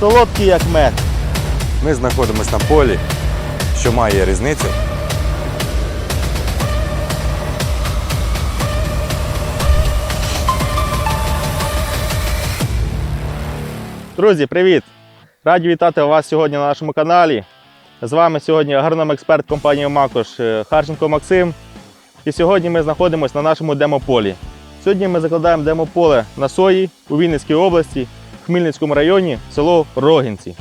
солодкий як мед. Ми знаходимося на полі, що має різницю. Друзі, привіт! Раді вітати вас сьогодні на нашому каналі. З вами сьогодні агроном-експерт компанії Макош е, Харченко Максим. І сьогодні ми знаходимося на нашому демополі. Сьогодні ми закладаємо демополе на сої у Вінницькій області, Хмельницькому районі, село Рогінці.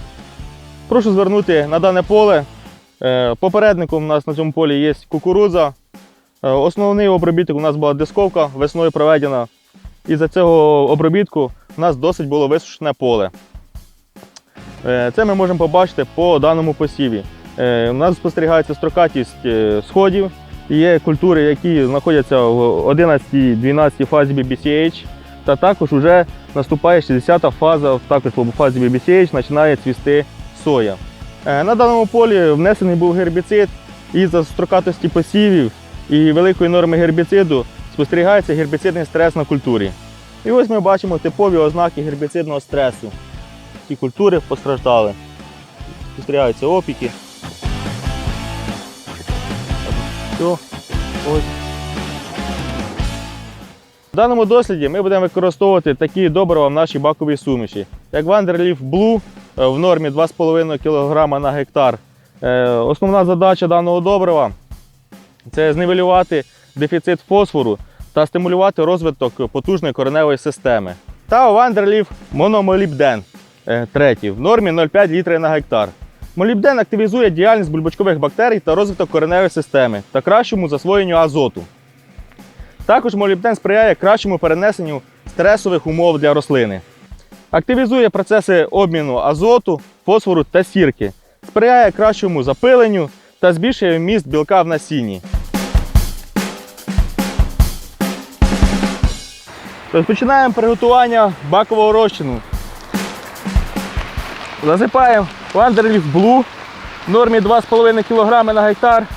Прошу звернути на дане поле. Е, Попередником у нас на цьому полі є кукурудза. Е, Основний обробіток у нас була дисковка, весною проведена. І за цього обробітку у нас досить було висушене поле. Е, Це ми можемо побачити по даному посіві. У нас спостерігається строкатість сходів. Є культури, які знаходяться в 11-12 фазі BBCH. Та також вже наступає 60-та фаза, також по фазі BBCH починає цвісти соя. Е, На даному полі внесений був гербіцид і за строкатості посівів і великої норми гербіциду спостерігається гербіцидний стрес на культурі. І ось ми бачимо типові ознаки гербіцидного стресу. Ці культури постраждали. Спостерігаються опіки. Все. Ось. В даному досліді ми будемо використовувати такі добрива в нашій баковій суміші, як Vanderleaf Blue е, в нормі 2,5 кг на гектар. Е, Основна задача даного добрива це знивелювати дефіцит фосфору та стимулювати розвиток потужної кореневої системи. Та Vanderleaf мономолібден е, третій в нормі 0,5 літри на гектар. Молібден активізує діяльність бульбочкових бактерій та розвиток кореневої системи та кращому засвоєнню азоту. Також молібден сприяє кращому перенесенню стресових умов для рослини. Активізує процеси обміну азоту, фосфору та сірки, сприяє кращому запиленню та збільшує вміст білка в насінні. Розпочинаємо приготування бакового розчину. Засипаємо Wanderleaf Blue в нормі 2,5 кг на гектар.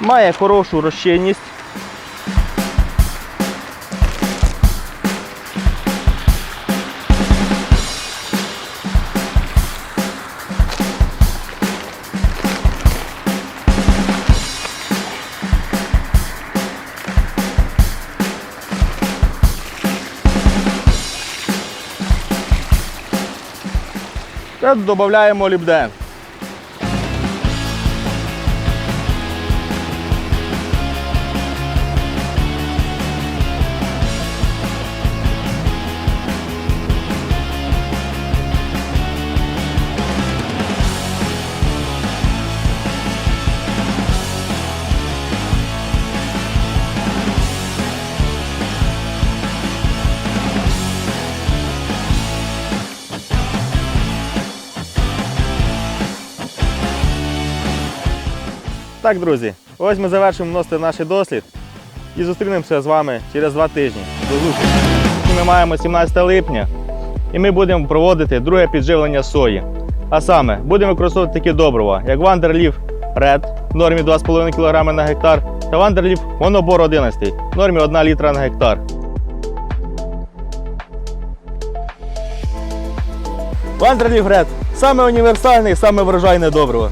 Має хорошу розчинність. Та додаємо лібден. Так, друзі, ось ми завершимо вносити наш дослід і зустрінемося з вами через два тижні. До зустрічі. Ми маємо 17 липня і ми будемо проводити друге підживлення сої. А саме, будемо використовувати такі добрива, як Wanderleaf Red в нормі 2,5 кг на гектар та Wanderleaf Монобор 11 в нормі 1 літра на гектар. Wanderleaf Red – саме універсальне і саме врожайне добриво.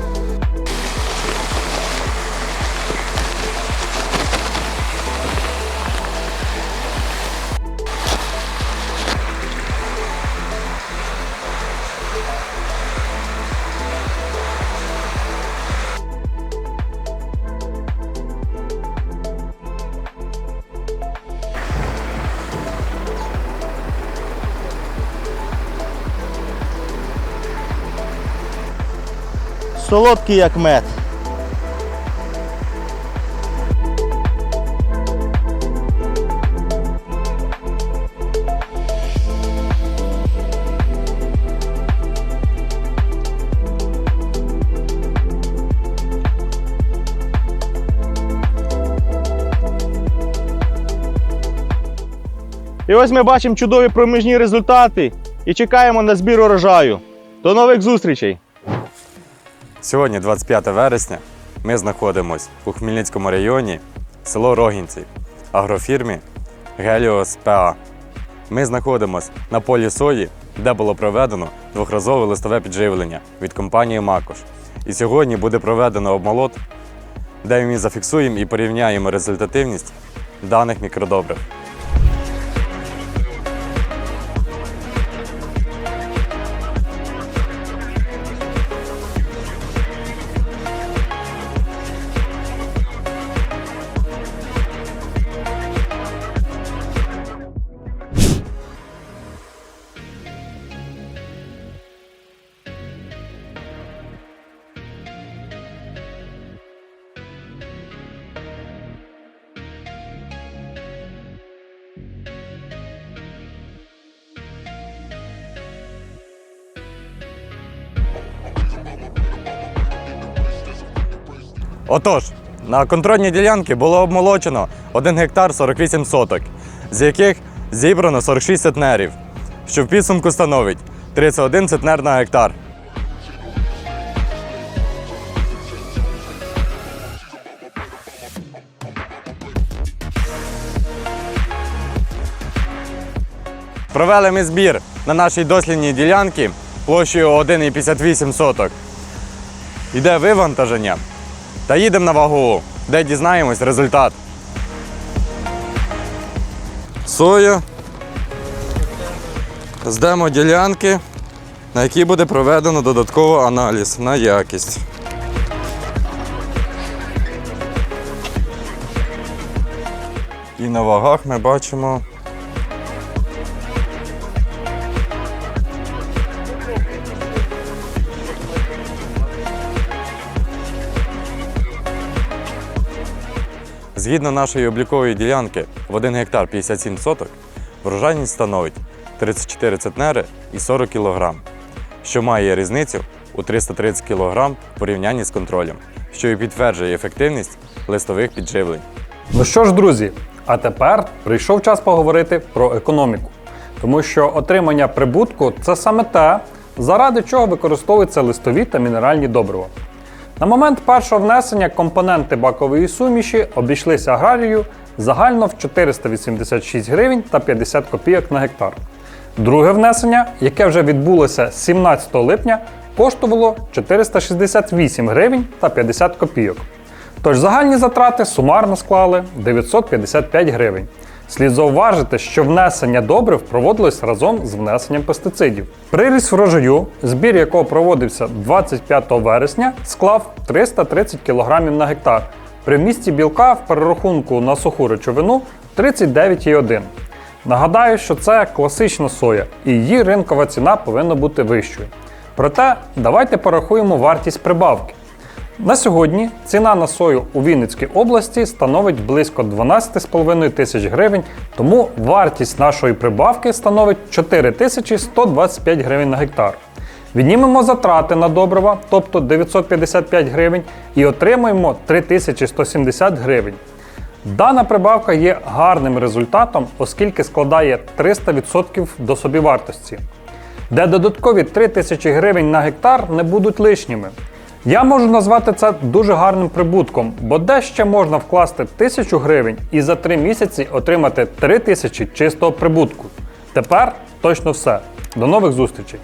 Солодкий як мед. І ось ми бачимо чудові проміжні результати і чекаємо на збір урожаю. До нових зустрічей! Сьогодні, 25 вересня, ми знаходимося у Хмельницькому районі, село Рогінці, агрофірмі Геліос ПА. Ми знаходимося на полі сої де було проведено двохразове листове підживлення від компанії Макош. І сьогодні буде проведено обмолот, де ми зафіксуємо і порівняємо результативність даних мікродобрив. Отож, на контрольній ділянці було обмолочено 1 гектар 48 соток, з яких зібрано 46 центнерів, що в підсумку становить 31 центнер на гектар. Провели ми збір на нашій дослідній ділянці площею 1,58 соток. Іде вивантаження та їдемо на вагу, де дізнаємось результат. Соя. З демо-ділянки, на якій буде проведено додатковий аналіз на якість. І на вагах ми бачимо Згідно нашої облікової ділянки в 1 гектар 57 соток, врожайність становить 34 центнери і 40 кг, що має різницю у 330 кг в порівнянні з контролем, що і підтверджує ефективність листових підживлень. Ну що ж, друзі, а тепер прийшов час поговорити про економіку. Тому що отримання прибутку це саме те, заради чого використовуються листові та мінеральні добрива. На момент першого внесення компоненти бакової суміші обійшлися аграрію загально в 486 гривень та 50 копійок на гектар. Друге внесення, яке вже відбулося 17 липня, коштувало 468 гривень та 50 копійок. Тож загальні затрати сумарно склали 955 гривень. Слід зауважити, що внесення добрив проводилось разом з внесенням пестицидів. Приріст врожаю, збір якого проводився 25 вересня, склав 330 кг на гектар. При вмісті білка в перерахунку на суху речовину 39,1. Нагадаю, що це класична соя, і її ринкова ціна повинна бути вищою. Проте давайте порахуємо вартість прибавки. На сьогодні ціна на сою у Вінницькій області становить близько 12,5 тисяч гривень, тому вартість нашої прибавки становить 4125 гривень на гектар. Віднімемо затрати на добрива, тобто 955 гривень, і отримаємо 3170 гривень. Дана прибавка є гарним результатом, оскільки складає 300% до собівартості, де додаткові 3000 гривень на гектар не будуть лишніми. Я можу назвати це дуже гарним прибутком, бо де ще можна вкласти 1000 гривень і за 3 місяці отримати 3000 чистого прибутку. Тепер точно все. До нових зустрічей!